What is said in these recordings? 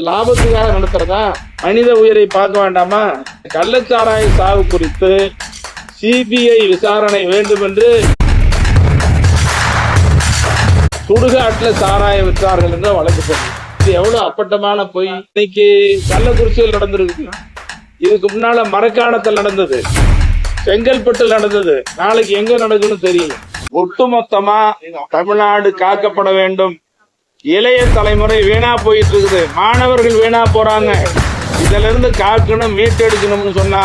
லாபத்துக்காக நடத்துறதா? மனித உயிரை பார்க்க வேண்டாமா? கள்ளச்சாராய சாவு குறித்து சிபிஐ விசாரணை வேண்டும் என்று சுடுகாட்டில் சாராயம் விற்றார்கள் என்று வழக்கு போடுது இது எவ்வளவு அப்பட்டமான பொய்? இன்னைக்கு கள்ளக்குறிச்சியில் நடந்திருக்கு. இதுக்கு முன்னால மரக்காணத்தில் நடந்தது. செங்கல்பட்டில் நடந்தது. நாளைக்கு எங்க நடக்குன்னு தெரியல. ஒட்டுமொத்தமா தமிழ்நாடு காக்கப்பட வேண்டும். இளைய தலைமுறை வீணா போயிட்டு இருக்குது மாணவர்கள் வீணா போறாங்க. இதுல இருந்து காக்கணும் மீட்டெடுக்கணும்னு சொன்னா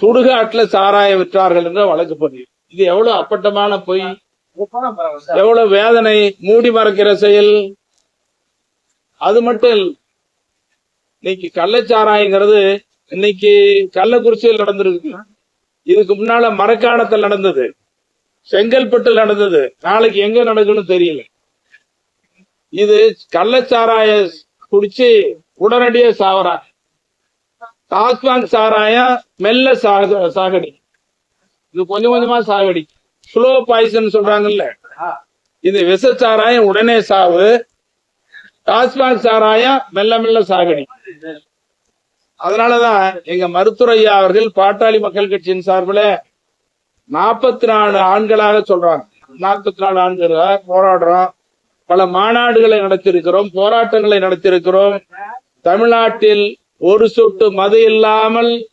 சுடுகாட்டுல சாராயம் விற்றார்கள் என்று வழக்கு பதிவு. இது எவ்வளவு அப்பட்டமான பொய்? எவ்வளவு வேதனை? மூடி மறைக்கிற செயல்? அது மட்டும் இன்னைக்கு கள்ளச்சாராயங்கிறது இன்னைக்கு கள்ளக்குறிச்சியில் நடந்திருக்கு. இதுக்கு முன்னால மரக்காணத்தில் நடந்தது. செங்கல்பட்டு நடந்தது. நாளைக்கு எங்க நடக்குன்னு தெரியல. இது கள்ளச்சாராய குடிச்சு உடனடியே சாவரா டாஸ்மாக் சாராயம் மெல்ல சாக சாகடி. இது கொஞ்சம் கொஞ்சமா சாகடி. ஸ்லோ பாய்சன் சொல்றாங்கல்ல. இது விஷ சாராயம் உடனே சாவு. டாஸ்மாக் சாராயம் மெல்ல மெல்ல சாகடி. அதனாலதான் எங்க மருத்துவரையா அவர்கள் பாட்டாளி மக்கள் கட்சியின் சார்பில் நாற்பத்தி நாலு ஆண்களாக சொல்றாங்க. நாற்பத்தி நாலு ஆண்களாக போராடுறோம். பல மாநாடுகளை நடத்தியிருக்கிறோம் போராட்டங்களை நடத்தியிருக்கிறோம். தமிழ்நாட்டில் ஒரு சொட்டு மது இல்லாமல்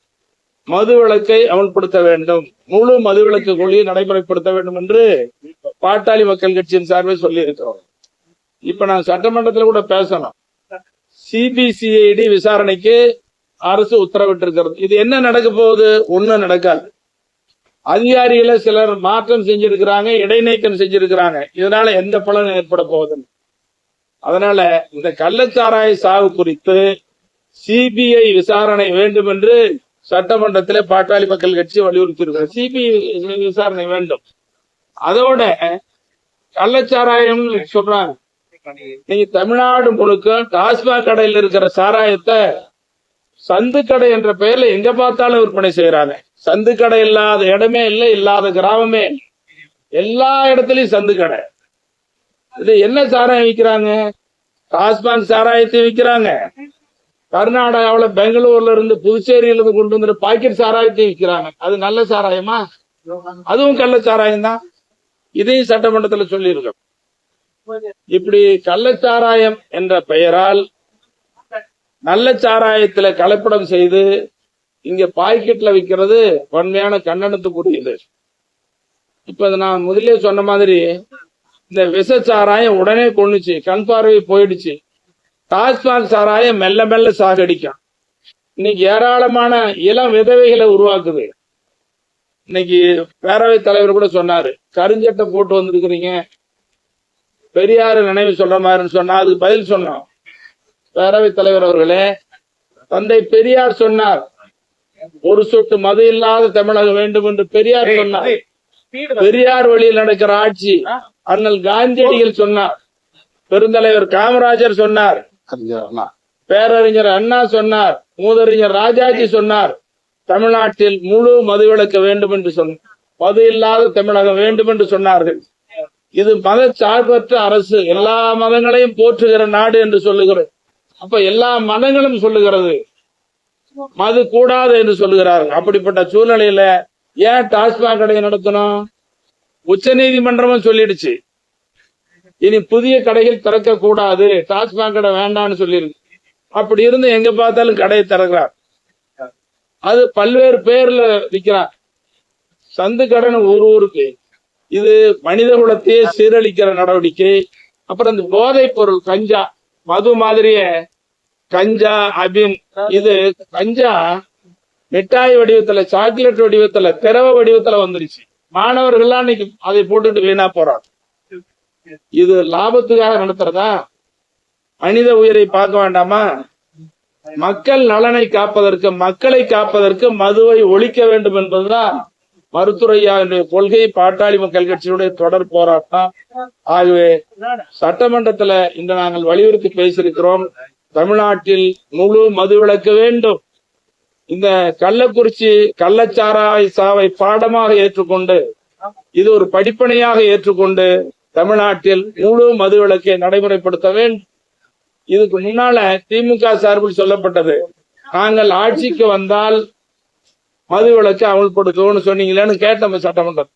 மது விளக்கை அமல்படுத்த வேண்டும். முழு மது விளக்கு கொள்கையை நடைமுறைப்படுத்த வேண்டும் என்று பாட்டாளி மக்கள் கட்சியின் சார்பில் சொல்லி இருக்கிறோம் இப்ப நான் சட்டமன்றத்தில் கூட பேசணும். சிபிசிஐடி விசாரணைக்கு அரசு உத்தரவிட்டிருக்கிறது. இது என்ன நடக்க போகுது? ஒண்ணும் நடக்காது. அதிகாரிகளை சிலர் மாற்றம் செஞ்சிருக்கிறாங்க இடைநீக்கம் செஞ்சிருக்கிறாங்க. இதனால எந்த பலனும் ஏற்பட போகுதுன்னு அதனால இந்த கள்ளச்சாராய சாவு குறித்து சிபிஐ விசாரணை வேண்டும் என்று சட்டமன்றத்தில் பாட்டாளி மக்கள் கட்சி வலியுறுத்தி சிபிஐ விசாரணை வேண்டும். அதோட கள்ளச்சாராயம் சொல்றாங்க. நீங்க தமிழ்நாடு முழுக்க டாஸ்மாக் கடையில் இருக்கிற சாராயத்தை சந்து கடை என்ற பெயர்ல எங்க பார்த்தாலும் விற்பனை செய்யறாங்க சந்து கடை இல்லாத இடமே இல்லை இல்லாத கிராமமே எல்லா இடத்துலயும் சந்து கடை. இது என்ன சாராயம் விற்கிறாங்க டாஸ்மாக் சாராயத்தை விற்கிறாங்க கர்நாடகாவில் பெங்களூர்ல இருந்து புதுச்சேரியில இருந்து கொண்டு வந்து பாக்கெட் சாராயத்தை விற்கிறாங்க அது நல்ல சாராயமா? அதுவும் கள்ள சாராயம் தான் இதையும் சட்டமன்றத்துல சொல்லியிருக்கோம். இப்படி கள்ளச்சாராயம் என்ற பெயரால் நல்ல சாராயத்துல கலப்படம் செய்து இங்க பாக்கெட்ல விற்கிறது வன்மையான கண்டனத்துக்குரியது. இப்ப நான் முதலே சொன்ன மாதிரி இந்த விஷ சாராயம் உடனே கொண்டுச்சு கண் பார்வை போயிடுச்சு. டாஸ்மாக் சாராயம் மெல்ல மெல்ல சாகடிக்கும். இன்னைக்கு ஏராளமான இளம் விதவைகளை உருவாக்குது. இன்னைக்கு பேரவைத் தலைவர் கூட சொன்னாரு கருஞ்சட்டை போட்டு வந்திருக்கிறீங்க. பெரியார் நினைவு சொல்ற மாதிரின்னு சொன்னா அதுக்கு பதில் சொன்னோம். பேரவைத் தலைவர் அவர்களே தந்தை பெரியார் சொன்னார் ஒரு சொட்டு மது இல்லாத தமிழகம் வேண்டும் என்று பெரியார் சொன்னார். பெரியார் வழியில் நடக்கிற ஆட்சி. அண்ணல் காந்தியடிகள் சொன்னார். பெருந்தலைவர் காமராஜர் சொன்னார். பேரறிஞர் அண்ணா சொன்னார். மூதறிஞர் ராஜாஜி சொன்னார். தமிழ்நாட்டில் முழு மதுவிலக்கு வேண்டும் என்று சொன்னார் மது இல்லாத தமிழகம் வேண்டும் என்று சொன்னார்கள். இது மத சார்பற்ற அரசு. எல்லா மதங்களையும் போற்றுகிற நாடு என்று சொல்லுகிறது. அப்ப எல்லா மதங்களும் சொல்லுகிறது. மது கூடாது என்று சொல்லுகிறார்கள். அப்படிப்பட்ட சூழ்நிலையில ஏன் டாஸ்மாக் கடையை நடத்தணும்? உச்ச நீதிமன்றமும் சொல்லிடுச்சு. இனி புதிய கடைகள் திறக்க கூடாது டாஸ்மாக் கடை வேண்டாம்னு சொல்லியிருக்கு. அப்படி இருந்து எங்க பார்த்தாலும் கடையை திறக்கிறார். அது பல்வேறு பேர்ல விற்கிறார். சந்து கடன் ஒரு ஊருக்கு. இது மனித குலத்தையே சீரழிக்கிற நடவடிக்கை. அப்புறம் இந்த போதைப் பொருள் கஞ்சா மது மாதிரியே கஞ்சா அபிம் இது கஞ்சா மிட்டாய் வடிவத்துல சாக்லேட் வடிவத்துல திரவ வடிவத்துல வந்துருச்சு. மாணவர்கள்லாம் இன்னைக்கு அதை போட்டுட்டு வீணா போறாங்க. இது லாபத்துக்காக நடத்துறதா? மனித உயிரை பார்க்க வேண்டாமா? மக்கள் நலனை காப்பதற்கு மக்களை காப்பதற்கு மதுவை ஒழிக்க வேண்டும் என்பதுதான் மருத்துவரையாவுடைய கொள்கை பாட்டாளி மக்கள் கட்சியுடைய தொடர் போராட்டம். ஆகவே சட்டமன்றத்துல இன்று நாங்கள் வலியுறுத்தி பேசியிருக்கிறோம். தமிழ்நாட்டில் முழு மது விளக்க வேண்டும். இந்த கள்ளக்குறிச்சி கள்ளச்சாராய சாவை பாடமாக ஏற்றுக்கொண்டு இது ஒரு படிப்பனையாக ஏற்றுக்கொண்டு தமிழ்நாட்டில் முழு மது விளக்கை நடைமுறைப்படுத்த வேண்டும். இதுக்கு முன்னால திமுக சார்பில் சொல்லப்பட்டது நாங்கள் ஆட்சிக்கு வந்தால் மது விளக்கு அமல்படுத்துவோம்னு சொன்னீங்களேன்னு கேட்டோம் சட்டமன்றம்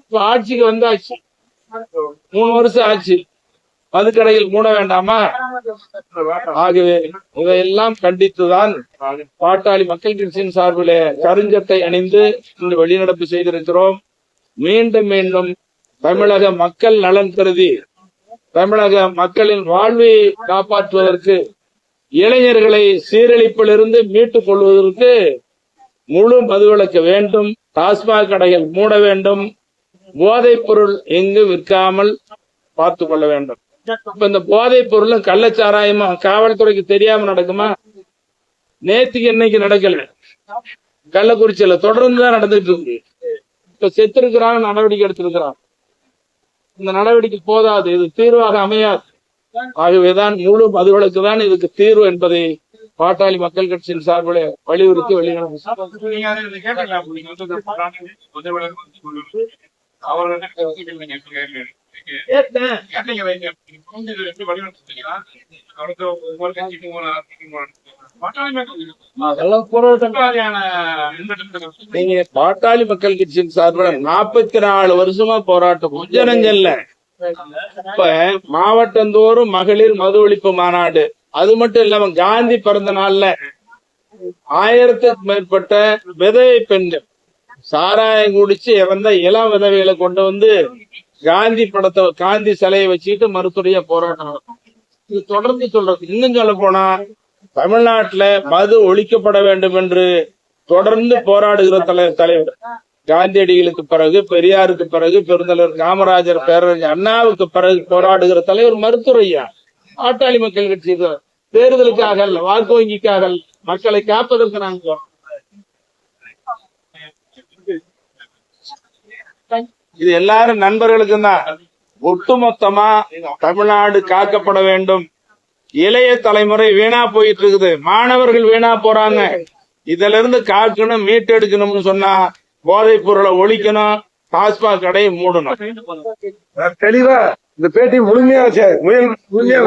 இப்ப ஆட்சிக்கு வந்தாச்சு. மூணு வருஷம் ஆச்சு. மதுக்கடையில் மூட வேண்டாமா? ஆகவே இதையெல்லாம் கண்டித்துதான் பாட்டாளி மக்கள் கட்சியின் சார்பிலே கருஞ்சட்டை அணிந்து இன்று வெளிநடப்பு செய்திருக்கிறோம். மீண்டும் மீண்டும் தமிழக மக்கள் நலன் கருதி தமிழக மக்களின் வாழ்வை காப்பாற்றுவதற்கு இளைஞர்களை சீரழிப்பிலிருந்து மீட்டுக் கொள்வதற்கு முழு மதுவிலக்கு வேண்டும். டாஸ்மாக் கடைகள் மூட வேண்டும். போதைப் பொருள் எங்கு விற்காமல் பார்த்து கொள்ள வேண்டும். இப்ப இந்த போதைப் பொருளும் கள்ளச்சாராயமா காவல்துறைக்கு தெரியாம நடக்குமா? நேத்துக்கு இன்னைக்கு நடக்கல? கள்ளக்குறிச்சியில தொடர்ந்து தான் நடந்துட்டு இருக்கு. இப்ப செத்திருக்கிறாங்க நடவடிக்கை எடுத்திருக்கிறான் இந்த நடவடிக்கை போதாது இது தீர்வாக அமையாது. ஆகவேதான் முழு மதுவிலக்கு தான் இதுக்கு தீர்வு என்பதை பாட்டாளி மக்கள் கட்சியின் சார்பில் வலியுறுத்தி வெளியிடணும் நீங்க கொஞ்சம் பாட்டாளி மக்கள் கட்சியின் சார்பில் நாற்பத்தி நாலு வருஷமா போராட்டம். கொஞ்ச நெஞ்சல்ல. இப்ப மாவட்டந்தோறும் மகளிர் மது ஒழிப்பு மாநாடு. அது மட்டும் இல்லாம காந்தி பிறந்த நாள்ல ஆயிரத்துக்கு மேற்பட்ட விதவை பெண்கள் சாராயம் குடிச்சு இறந்த இளம் விதவைகளை கொண்டு வந்து காந்தி படத்தை காந்தி சிலையை வச்சுக்கிட்டு மறுத்துடைய போராட்டம் நடக்கும். இது தொடர்ந்து சொல்றது இன்னும் சொல்ல போனா தமிழ்நாட்டுல மது ஒழிக்கப்பட வேண்டும் என்று தொடர்ந்து போராடுகிற தலை தலைவர். காந்தியடிகளுக்கு பிறகு பெரியாருக்கு பிறகு பெருந்தலைவர் காமராஜர் பேரறிஞர் அண்ணாவுக்கு பிறகு போராடுகிற தலைவர் மருத்துவரையா? பாட்டாளி மக்கள் கட்சி தேர்தலுக்காக அல்ல வாக்கு வங்கிக்காக மக்களை காப்பதற்கு நாங்க இது எல்லாரும் நண்பர்களுக்கும் தான் ஒட்டுமொத்தமா தமிழ்நாடு காக்கப்பட வேண்டும். இளைய தலைமுறை வீணா போயிட்டு இருக்குது மாணவர்கள் வீணா போறாங்க. இதுல இருந்து காக்கணும் மீட்டெடுக்கணும்னு சொன்னா போதைப் பொருளை ஒழிக்கணும் டாஸ்மாக் கடையை மூடணும். தெளிவா இந்த பேட்டி முழுமையா முழுமையா